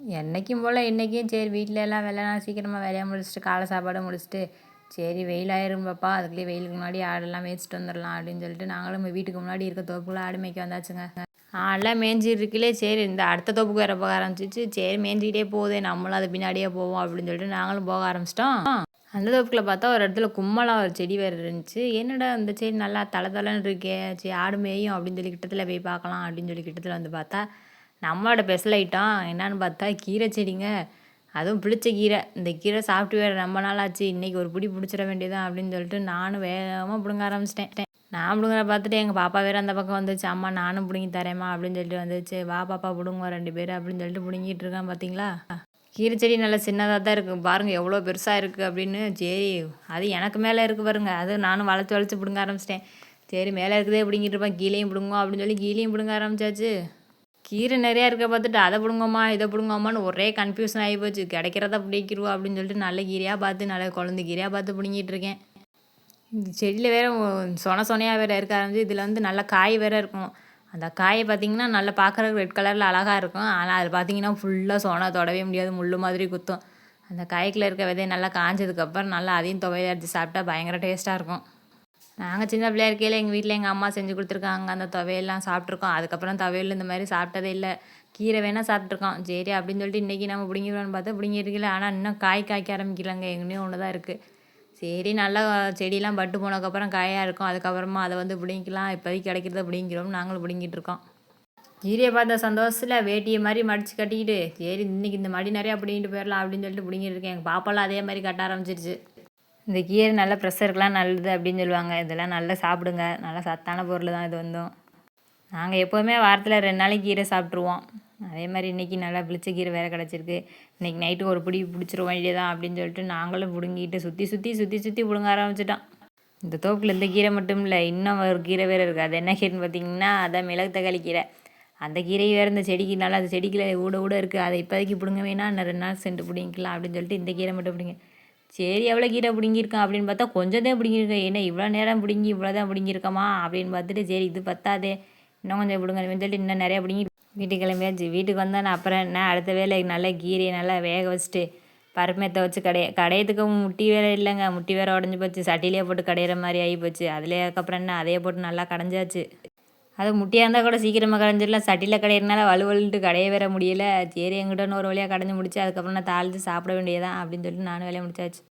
என்னைக்கும் போல் இன்றைக்கும் சரி வீட்டில் எல்லாம் வேலைலாம் சீக்கிரமாக வேலையை முடிச்சுட்டு காலை சாப்பாடு முடிச்சுட்டு சரி வெயில் ஆயிரும் பாப்பா அதுக்குள்ளேயே வெயிலுக்கு முன்னாடி ஆடெல்லாம் மேய்ச்சிட்டு வந்துடலாம் அப்படின்னு சொல்லிட்டு நாங்களும் வீட்டுக்கு முன்னாடி இருக்க தோப்புக்குள்ளே ஆடு மேய்க்க வந்தாச்சுங்க. ஆடெல்லாம் மேய்ஞ்சி இருக்கலே சரி இந்த அடுத்த தோப்புக்கு வேறு போக ஆரம்பிச்சிச்சு. சரி மேய்ஞ்சிக்கிட்டே போகுதே நம்மளும் அது பின்னாடியே போவோம் அப்படின்னு சொல்லிட்டு நாங்களும் போக ஆரம்பிச்சிட்டோம். அந்த தோப்புக்குள்ள பார்த்தா ஒரு இடத்துல கும்மலாக ஒரு செடி வேறு இருந்துச்சு. என்னடா அந்த செடி நல்லா தலை தலைன்னு இருக்கே சரி ஆடு மேயும் அப்படின்னு சொல்லி கிட்டத்தில் போய் பார்க்கலாம் அப்படின்னு சொல்லி கிட்டத்தில் வந்து பார்த்தா நம்மளோட ஸ்பெஷல் ஐட்டம் என்னன்னு பார்த்தா கீரை செடிங்க. அதுவும் பிடிச்ச கீரை. இந்த கீரை சாப்பிட்டு வேறு ரொம்ப நாள் ஆச்சு. இன்றைக்கி ஒரு பிடி பிடிச்சிட வேண்டியதான் அப்படின்னு சொல்லிட்டு நானும் வேகமாக பிடுங்க ஆரம்பிச்சிட்டேன். நான் பிடுங்குற பார்த்துட்டு எங்கள் பாப்பா வேறு அந்த பக்கம் வந்துச்சு. அம்மா நானும் பிடுங்கி தரேம்மா அப்படின்னு சொல்லிட்டு வந்துச்சு. வா பாப்பா பிடுங்க ரெண்டு பேர் அப்படின்னு சொல்லிட்டு பிடுங்கிட்டு இருக்கான் பார்த்தீங்களா கீரை செடி நல்லா சின்னதாக தான் இருக்குது பாருங்கள் எவ்வளோ பெருசாக இருக்குது அப்படின்னு. சரி அது எனக்கு மேலே இருக்குது பாருங்க. அது நானும் வளர்த்து வளர்த்து பிடுங்க ஆரம்பிச்சிட்டேன். சரி மேலே இருக்குதே பிடுங்கிட்டு இருப்பேன். கீழேயும் பிடுங்கும் அப்படின்னு சொல்லி கீழேயும் பிடுங்க ஆரம்பிச்சாச்சு. கீரை நிறையா இருக்க பார்த்துட்டு அதை பிடுங்கம்மா இதை பிடுங்கம்மான்னு ஒரே கன்ஃபியூஷன் ஆகி போச்சு. கிடைக்கிறத பிடிக்கிருவோம் அப்படின்னு சொல்லிட்டு நல்ல கீரையாக பார்த்து நல்ல குழந்தை கீரையாக பார்த்து பிடுங்கிட்டு இருக்கேன். இந்த செடியில் வேறு சொன சொனையாக வேறு இருக்க ஆரம்பிச்சு இதில் வந்து நல்ல காய் வேறு இருக்கும். அந்த காயை பார்த்திங்கன்னா நல்லா பார்க்குறதுக்கு ரெட் கலரில் அழகாக இருக்கும். ஆனால் அது பார்த்திங்கன்னா ஃபுல்லாக சொனை தொடவே முடியாது முள் மாதிரி குத்தும். அந்த காய்க்குள்ளே இருக்க விதையை நல்லா காஞ்சதுக்கப்புறம் நல்லா அதையும் துவையை அடித்து சாப்பிட்டா பயங்கர டேஸ்ட்டாக இருக்கும். நாங்கள் சின்ன பிள்ளையா இருக்கையில் எங்கள் வீட்டில் எங்கள் அம்மா செஞ்சு கொடுத்துருக்காங்க. அந்த துவையெல்லாம் சாப்பிட்ருக்கோம் அதுக்கப்புறம் துவையல் இந்த மாதிரி சாப்பிட்டதே இல்லை. கீரை வேணால் சாப்பிட்ருக்கோம் சரி அப்படின்னு சொல்லிட்டு இன்றைக்கி நம்ம பிடிங்கிடுவோன்னு பார்த்தா பிடிங்கிருக்கல ஆனால் இன்னும் காய் காய்க்க ஆரம்பிக்கலங்க. எங்கேயும் ஒன்று தான் இருக்குது சரி நல்லா செடியெலாம் பட்டு போனதுக்கப்புறம் காயாக இருக்கும். அதுக்கப்புறமா அதை வந்து பிடிங்கிக்கலாம். இப்போதைக்கு கிடைக்கிறத பிடிங்கிறோம் நாங்களும் பிடிங்கிட்டு இருக்கோம். கீரையை பார்த்த சந்தோஷத்தில் வேட்டியை மாதிரி மடித்து கட்டிக்கிட்டு சரி இன்றைக்கி இந்த மடி நிறையா பிடிங்கிட்டு போயிடலாம் அப்படின்னு சொல்லிட்டு பிடிங்கிட்டு இருக்கேன். எங்கள் பாப்பாலாம் அதே மாதிரி கட்ட ஆரம்பிச்சிருச்சு. இந்த கீரை நல்ல ப்ரெஷருக்குலாம் நல்லது அப்படின்னு சொல்லுவாங்க. இதெல்லாம் நல்லா சாப்பிடுங்க. நல்லா சத்தான பொருள் தான் இது வந்தும். நாங்கள் எப்போவுமே வாரத்தில் ரெண்டு நாளைக்கு கீரை சாப்பிட்ருவோம் அதே மாதிரி இன்றைக்கி நல்லா புளிச்ச கீரை வேறு கிடச்சிருக்கு. இன்றைக்கி நைட்டு ஒரு பிடி பிடிச்சிட வேண்டியதான் அப்படின்னு சொல்லிட்டு நாங்களும் பிடுங்கிட்டு சுற்றி சுற்றி சுற்றி சுற்றி பிடுங்க ஆரம்பிச்சிட்டோம். இந்த தோப்பில் இந்த கீரை மட்டும் இல்லை இன்னும் ஒரு கீரை வேறு இருக்குது அது என்ன கீரைன்னு பார்த்தீங்கன்னா அதான் மிளகு தக்காளி கீரை. அந்த கீரை வேறு இந்த செடிக்கு நல்லா அந்த செடிக்கில் ஊட ஊட இருக்குது அதை இப்போதைக்கு பிடுங்க வேணாம். இன்னும் ரெண்டு நாள் சென்று பிடிங்கிக்கலாம் அப்படின்னு சொல்லிட்டு இந்த கீரை மட்டும் பிடிங்க. சரி எவ்வளோ கீரை பிடுங்கியிருக்கான் அப்படின்னு பார்த்தா கொஞ்சம் தான் பிடுங்கியிருக்கேன் என்ன இவ்வளோ நேரம் பிடுங்கி இவ்வளோ தான் பிடுங்கியிருக்கோமா அப்படின்னு பார்த்துட்டு சரி இது பத்தாதே. இன்னும் கொஞ்சம் பிடுங்க சொல்லிட்டு இன்னும் நிறையா பிடுங்கி வீட்டுக்கு கிளம்பியாச்சு வீட்டுக்கு வந்தால் நான் அப்புறம் என்ன அடுத்த வேலை நல்லா கீரையை நல்லா வேக வச்சுட்டு பருப்பமேத்த வச்சு கடைய கடையத்துக்கு முட்டி வேலை இல்லைங்க. முட்டி வேற உடஞ்சி போச்சு. சட்டிலேயே போட்டு கடையிற மாதிரி ஆகி போச்சு. அதுலேயே அதுக்கப்புறம் என்ன அதையே போட்டு நல்லா கடைஞ்சாச்சு. அது முட்டியாக இருந்தால் கூட சீக்கிரமாக கடைஞ்சிடலாம் சட்டியில் கடையிறனால வலுவலுட்டு கடைய வேற முடியலை. சரி எங்கிட்ட ஒரு வழியாக கடைஞ்சி முடிச்சு அதுக்கப்புறம் நான் தாளித்து சாப்பிட வேண்டியதான் அப்படின்னு சொல்லிட்டு நானும் வேலையை முடிச்சாச்சு.